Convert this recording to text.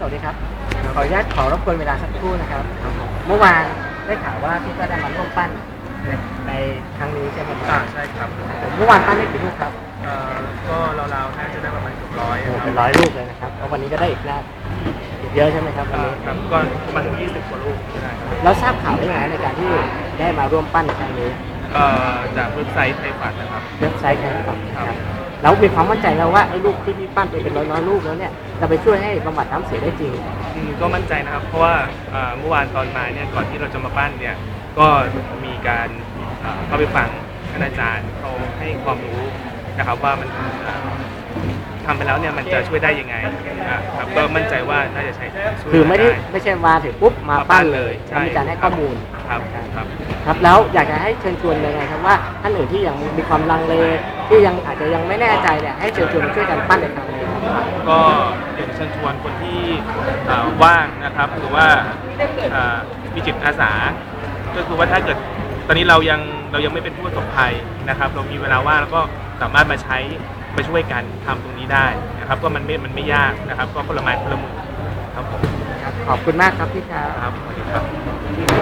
สวัสดีครับ ขออนุญาตขอรบกวนเวลาสักครู่นะครับ เมื่อวานได้ข่าวว่าพี่ก็ได้มาร่วมปั้นในครั้งนี้ใช่ไหมคอ่ารับใช่ครับเมื่อวานปั้นได้กี่ลูกครับเอ่อก็ราวๆน่าจะได้ประมาณเกือบร้อยโอ้คเป็นรับร้อยลูกเลยนะครับแล้ววันนี้ก็ได้อีกหน้าอีกเยอะใช่ไหมครับวันอ่านี้ครับก็ประมาณถึง20กว่าลูกได้ครับแล้วทราบข่าวได้ไงในการที่ได้มาร่วมปั้นในครั้งนี้ เอ่อจากเว็บไซต์ไทยฝันนะครับ เว็บไซต์การปั้นนะคครัรับ เรามีความมั่นใจแล้วว่าไอ้ลูกที่พี่ปั้นไปเป็นร้อยๆลูกแล้วเนี่ยจะไปช่วยให้บำบัดน้ำเสียได้จริง อืมก็มั่นใจนะครับ เพราะว่าเอ่อเมื่อวานตอนมาเนี่ยก่อนที่เราจะมาปั้นเนี่ยก็มีการเอ่อเข้าไปฟังท่านอาจารย์เขาให้ความรู้นะครับว่ามันเอ่อ ทำไปแล้วเนี่ยมันจะช่วยได้ยังไงอะครับก็มั่นใจว่าน่าจะใช้ช่วยคือไม่ได้ด้ไม่ใช่มาถึงปุ๊บมาปั้นเลยใช่แล้วมีการให้ข้อมูลครับครับ ครับแล้วอยากจะให้เชิญชวนยังไงครับว่าท่านอื่นที่ยังมีความลังเลที่ยังอาจจะยังไม่แน่ใจเนี่ยให้เชิญชวนมาช่วยกันปั้นในครั้งนี้ครับ ก็อยากจะเชิญชวนคนที่เอ่อว่างนะครับหรือว่าเอ่อมีจิตอาสา ก็คือว่าถ้าเกิดตอนนี้เรายังเรายังไม่เป็นผู้ประสบภัยนะครับ เรามีเวลาว่างแล้วก็สามารถมาใช้ มาช่วยกันทำตรงนี้ได้นะครับ ก็มันไม่มันไม่ยากนะครับ ก็คนละไม้คนละมือครับผมครับขอบคุณมากครับพี่ครับ ครับสวัสดีครับ